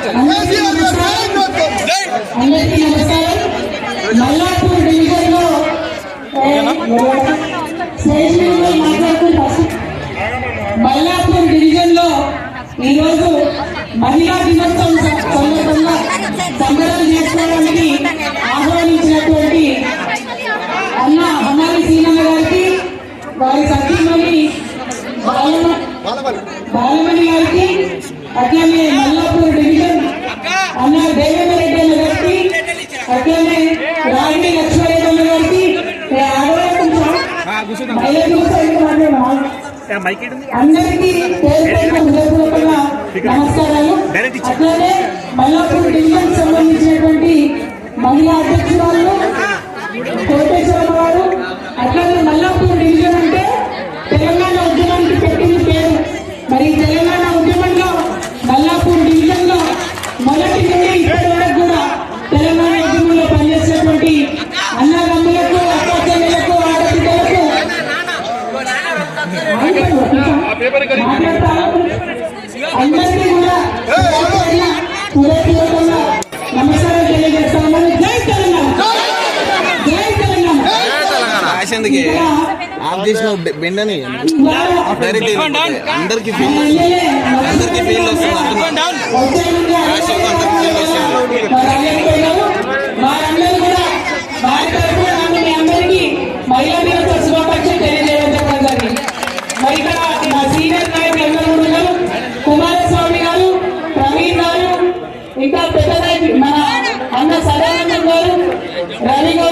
అందరికీ నమస్కారం మల్లాపూర్ డివిజన్లో మల్లాపూర్ డివిజన్లో ఈరోజు మహిళా దినోత్సవం సందర్భంగా సంబరం చేసుకోవడానికి ఆహ్వానించినటువంటి అన్న హమాలి సీనన్న గారికి వారి బాలమ బాలమణి గారికి అట్లనే అందరికీ నమస్కారాలు. అట్లానే మల్లాపూర్ డివిజన్ సంబంధించినటువంటి మహిళా అధ్యక్షురాలు మరి ఇక్కడ మా సీనియర్ నాయకులు అందరూ కూడా ఉన్నారు? కుమారస్వామి గారు ప్రవీణ్ గారు ఇంకా పెద్ద మన అన్న సదానందం గారు రవి గారు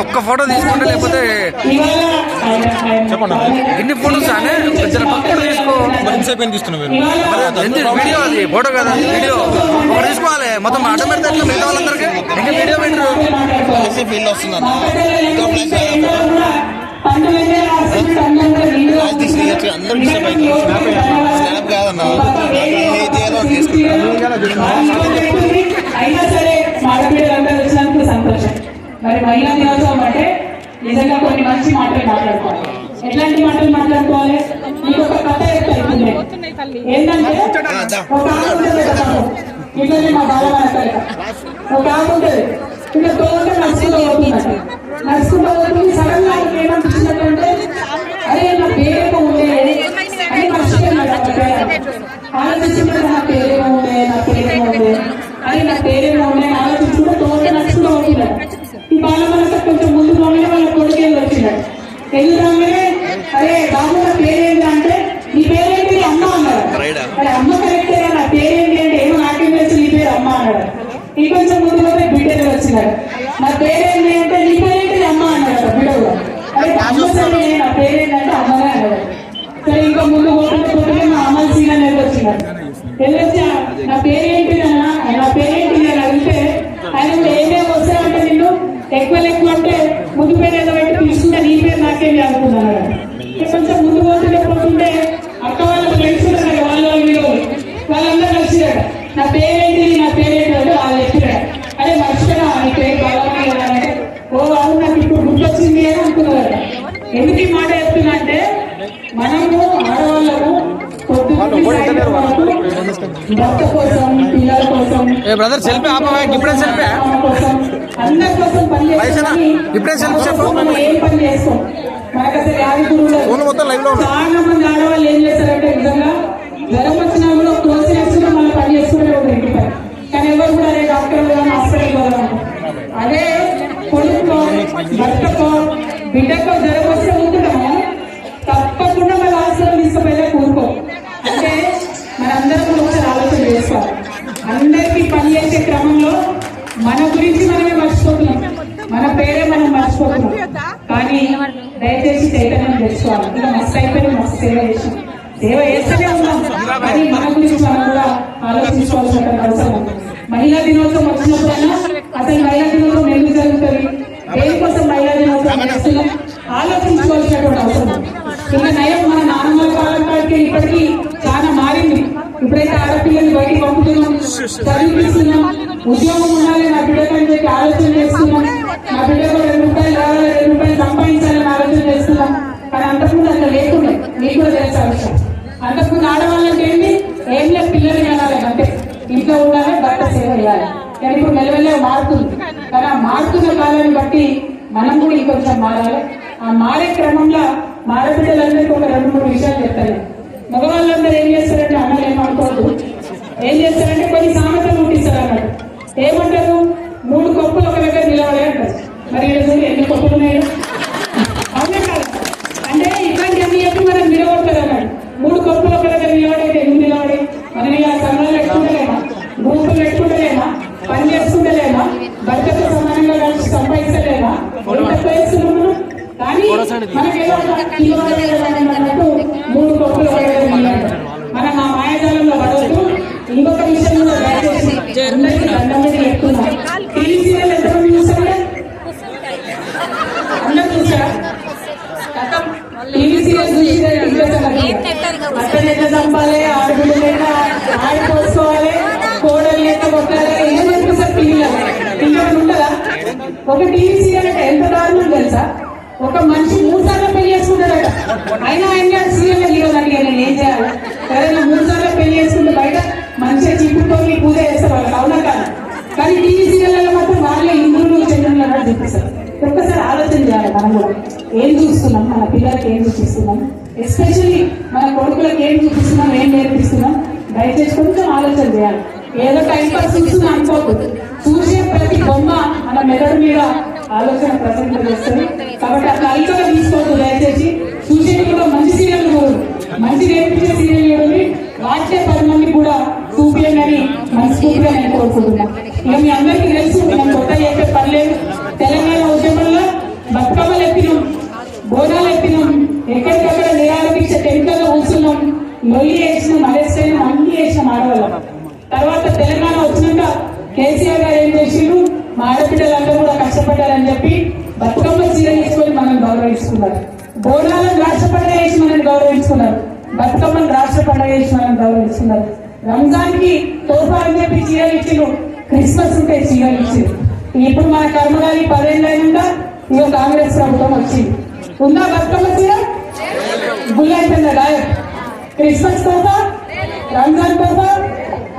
మీరు ఒక్క ఫోటో తీసుకుంటే లేకపోతే చెప్పండి. ఎన్ని ఫోటోస్ అనే జర పక్కన తీసుకో. ఎంతసేపు ఏం తీస్తున్నావు వీడియో అది ఫోటో కదా వీడియో ఒకటి తీసుకోవాలి. మొత్తం ఆటోమేటిక్ ఎట్లా మిగతా వాళ్ళందరికీ? ఇంకా వీడియో పెట్టరు ఫీల్ వస్తుంది అందరూ స్నాప్ కాదన్న. అయినా మరి మహిళా దినోత్సవం అంటే నిజంగా కొన్ని మంచి మాటలు మాట్లాడుకోవాలి. ఎట్లాంటి మాటలు మాట్లాడుకోవాలి? మీకు ఒక కథ చెప్తాను ఏంటంటే ఒక ఆమె ఉంటుంది ఒక పాపం. ఇట్లనే మా బాల ఒక ఆమె ఉంటుంది. ఎందుకు ఈ మాట చెప్తున్నా అంటే మనము ఆడవాళ్ళము బ్రదర్ సెల్ఫీ ఆపవా? ఇప్పుడే సెల్ఫీ ఇప్పుడే సెల్ఫీ చెప్పు. ఫోన్ మొత్తం లైవ్లో చాలా మంది ఆడవాళ్ళు ఏం చేస్తారంటే నిజంగా జ్వరం పని చేసుకునే కానీ ఎవరు కూడా అదే డాక్టర్ హాస్పిటల్ అదే కొడుకో భర్తకో బిడ్డకో జ్వరం మర్చిపోతున్నాం కానీ దయచేసి చైతన్యం తెచ్చుకోవాలి. మస్తు అయిపోయి మస్తు సేవ చేసాం సేవ చేస్తూనే ఉన్నాం. కానీ మన గురించి మనం కూడా ఆలోచించుకోవాల్సిన అవసరం. మహిళా దినోత్సవం వచ్చినప్పుడైనా అసలు మహిళా దినోత్సవం ఎందుకు జరుగుతుంది? దేనికోసం మహిళా దినోత్సవం చేస్తున్నాం? ఆలోచించుకోవాల్సినటువంటి అవసరం. ఇంకా నయం మన నాన్నమ్మ కాలం కాడికి ఇప్పటికీ చాలా మారింది. ఇప్పుడైతే ఆడపిల్లలు బయటికి పంపుతున్నాం చదివిస్తున్నాం ఉద్యోగం ఉండాలి నా బిడ్డకు అని చెప్పి ఆలోచన చేస్తున్నాం. అంతకుముందు ఆడవాళ్ళంటే ఏంటి? ఏం లేదు పిల్లలు కనాలి అంటే ఇంట్లో ఉండాలి భర్త సేవ చేయాలి. కానీ ఇప్పుడు మెల్లమెల్లగా మారుతుంది. కానీ ఆ మారుతున్న కాలాన్ని బట్టి మనం కూడా ఇంకొంచెం మారాలి. ఆ మారే క్రమంలో మారబిడ్డలందరికీ ఒక రెండు మూడు విషయాలు చెప్తాను. మగవాళ్ళందరూ ఏం చేస్తారంటే అన్నలు ఏమనుకోవద్దు ఏం చేస్తారంటే కొన్ని సామెతలు పుట్టిస్తారు అన్నాడు ఏమంటారు? మూడు కప్పులు ఒక దగ్గర నిలబడే అంటారు. మరి ఎన్ని కప్పులు ఉన్నాయో అవునే కాదు అంటే ఇట్లాంటి అన్ని చెప్పి మనం నిలబడతారు అన్నాడు మూడు కప్పులు ఒక దగ్గర నిలబడైతే ఎందుకు నిలబడి మనం ఇలా సంఘాలు పెట్టుకుంటలేమా గ్రూపులు పెట్టుకుంటలేమా పని చేసుకుంటలేమా భర్తతో సమానంగా కలిసి సంపాదించలేమా ఎంత ప్రయత్నం మనం? కానీ మనకేదో ఒక కిలో అన్నట్టు మూడు కప్పులు ఒక దగ్గర నిలబడ్డారు. మనం ఆ మాయాజాలంలో పడవద్దు ఇంకొక విషయం కూడా దయచేసి అందరికీ దండం మీద చెప్తున్నా టీవీ సీరియల్ ఎంతమంది చూసారా అందరూ చూసారా టీవీ సీరియల్ చూసిరా అక్కడ ఎట్లా చంపాలి ఆడపిల్ల లేక ఆడిపోసుకోవాలి కోడలు లేక కొట్టాలి ఏం నేర్పిస్తారు టీవీలో ఇంకా ఉంటుందా ఒక టీవీ సీరియల్ అంటే ఎంత దారుణం తెలుసా ఒక మనిషి మూడు సార్లు పెళ్ళి చేసుకుంటాడట అయినా ఆయన సీఎం హీరో అడిగా నేను ఏం చేయాలి? ఎవరైనా మూడు సార్లు పెళ్ళి చేసుకుంటే బయట మంచిగా చిప్పుకొని పూజ చేస్తారు వాళ్ళు అవునా కాదు? కానీ టీవీ సీరియల్లో మాత్రం వాళ్ళే ఇంద్రులు చంద్రులు అన్నట్టు చూపిస్తారు. ఒక్కసారి ఆలోచన చేయాలి మనం కూడా. ఏం చూస్తున్నాం? మన పిల్లలకి ఏం చూపిస్తున్నాం? ఎస్పెషల్లీ మన కొడుకులకు ఏం చూపిస్తున్నాం? ఏం నేర్పిస్తున్నాం? దయచేసి కొంచెం ఆలోచన చేయాలి. ఏదో టైం పాస్ చూస్తున్నా అనుకోవద్దు చూసే ప్రతి బొమ్మ మన మెదడు మీద ఆలోచన ప్రసంగం చేస్తుంది కాబట్టి అట్లా అల్కగా తీసుకోవద్దు దయచేసి. చూసేది కూడా మంచి సీరియల్ మంచి నేర్పించే సీరియల్ చూడండి వాచే పది మంది కూడా చూపించని మనస్ఫూర్తిగా నేను కోరుకుంటున్నా. ఇక మీ అందరికీ తెలుసు నేను కొత్త చేసే పని లేదు. తెలంగాణ ఉద్యమంలో బతుకమ్మలు ఎత్తినాం బోనాలు ఎత్తినాం ఎక్కడికక్కడ నిరాలపించే టెంకల్లో కూర్చున్నాం లొల్లి వేసినాం అరెస్ట్ అయినాం అన్ని వేసినాం ఆడవాళ్ళం. తర్వాత తెలంగాణ వచ్చినాక కేసీఆర్ గారు ఏం చేసిండ్రు? మా ఆడబిడ్డలందరూ కూడా కష్టపడ్డారని చెప్పి బతుకమ్మ చీర తీసుకొని మనం గౌరవిస్తున్నారు బోనాలను రాష్ట్ర పండుగ చేసి మనం గౌరవించుకున్నారు. బతుకమ్మను రాష్ట్ర పండుగ చేసి గౌరవించుకున్నారు. రంజాన్కి తోఫా అని చెప్పి చీరలు ఇచ్చిండ్రు. క్రిస్మస్ ఉంటే చీరలు ఇచ్చిండ్రు. ఇప్పుడు మన కర్మగారి పదేళ్ళైనా ఇక కాంగ్రెస్ ప్రభుత్వం వచ్చింది. ఉందా బతుకమ్మ చీర? బుల్లెట్ గాయం క్రిస్మస్ తోఫా? రంజాన్ తోఫా?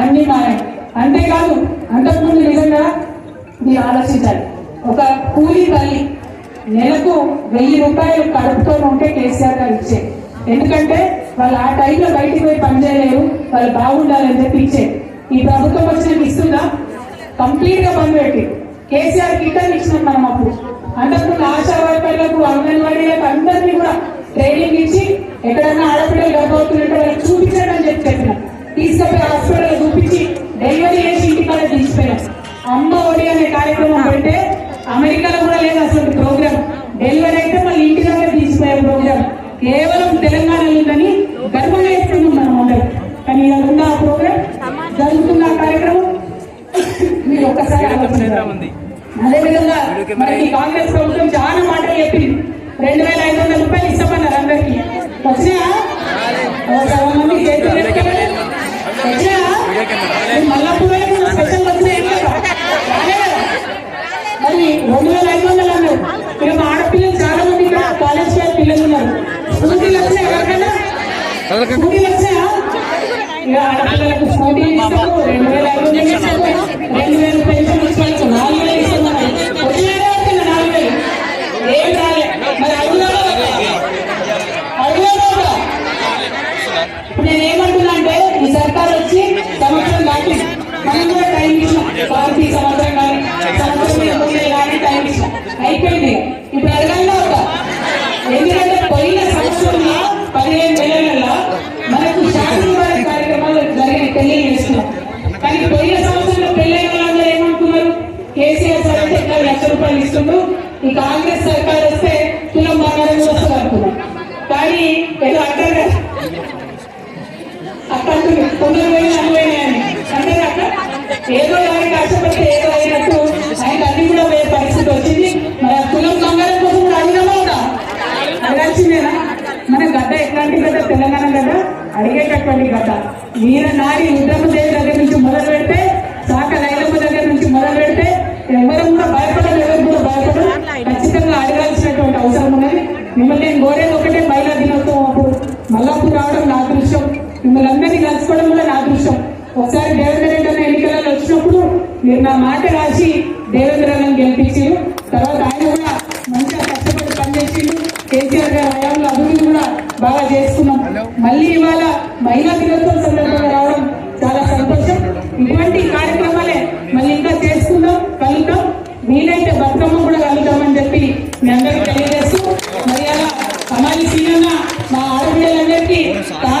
అన్ని మాయం అంతేకాదు అంతకుముందు నిజంగా మీరు ఆలోచించాలి. ఒక కూలీ తల్లి నెలకు వెయ్యి రూపాయలు కడుపుతో ఉంటే కేసీఆర్ గారు ఇచ్చే. ఎందుకంటే వాళ్ళు ఆ టైంలో బయటికి పోయి పనిచేయలేరు వాళ్ళు బాగుండాలని చెప్పి ఇచ్చే. ఈ ప్రభుత్వం వచ్చిన ఇస్తుందా కంప్లీట్గా బంద్ పెట్టి. కేసీఆర్ కిట్టని ఇచ్చినాం మనం అప్పుడు. అంతకుముందు ఆశా వర్కర్లకు అంగన్వాడీలకు అందరినీ కూడా ట్రైనింగ్ ఇచ్చి ఎక్కడన్నా ఆడపిల్లలు గర్భవతులుంటే వాళ్ళకి చూపించండి అని చెప్పి చెప్పినాం. తీసుకుపోయి హాస్పిటల్ చూపించి డెలివరీ చేసి ఇంటికాడ తీసిపోయాం అమ్మ ఒడి అనే కార్యక్రమం పెడితే అమెరికాలో కేవలం తెలంగాణలో ఉందని గర్వంగా మనం అందరం. కానీ ఇలా ఉన్న ఆ ప్రోగ్రామ్ జరుగుతున్న కార్యక్రమం మీరు ఒక్కసారి ఆలోచించాలి. అదేవిధంగా మనకి కాంగ్రెస్ ప్రభుత్వం చాలా మాటలు చెప్పింది. రెండు వేల ఐదు వందల రూపాయలు ఇస్తామన్నారు అందరికి. వచ్చినా? మరి రెండు వేల ఐదు వందలు అన్నారు. ఆడపిల్లలు చాలా మంది ఇక్కడ కాలేజ్ పిల్లలు పిల్లలు ఉన్నారు స్కూటీలు వచ్చినాయి ఎవరికైనా స్కూటీలు వచ్చాయా ఇక ఆడపిల్లలకు స్కూటీలు ఇస్తారు రెండు వేల ఐదు వందలు ఇస్తారు రెండు వేలు పెన్షన్ ఈ కాంగ్రెస్ సర్కార్ వస్తే తులం బంగారం కూడా వస్తుంది అనుకున్నాం కానీ ఏదో అంటారు కదా. అక్కడ తొమ్మిది వేలు అరవై అని. అంటే అక్కడ? ఏదో ఎవరికి కష్టపడితే ఏదో అయినట్టు ఆయన అన్ని కూడా వేరే పరిస్థితి వచ్చింది. మరి ఆ కులం బంగారం కోసం కూడా అడిగినామా కదా అడగాల్సిందేనా? మన గడ్డ ఎట్లాంటి గడ్డ? తెలంగాణ గడ్డ? అడిగేటటువంటి గడ్డ. వీర నారి రుద్రమదేవి దగ్గర నుంచి మొదలు పెడితే సాక లైలమ్మ దగ్గర నుంచి మొదలు పెడితే ఎవరు కూడా భయపడలేదు ఎవరు ఖచ్చితంగా అడగాల్సినటువంటి అవసరం ఉన్నది. మిమ్మల్ని నేను కోరేది ఒకటే మహిళా దినోత్సవం అప్పుడు మల్లాపూర్ రావడం నా దృశ్యం మిమ్మల్ని అందరినీ కలుసుకోవడం కూడా నా దృశ్యం ఒకసారి దేవేంద్ర రెడ్డి అన్న ఎన్నికలలో వచ్చినప్పుడు మీరు నా మాట రాసి దేవేంద్ర 我们杀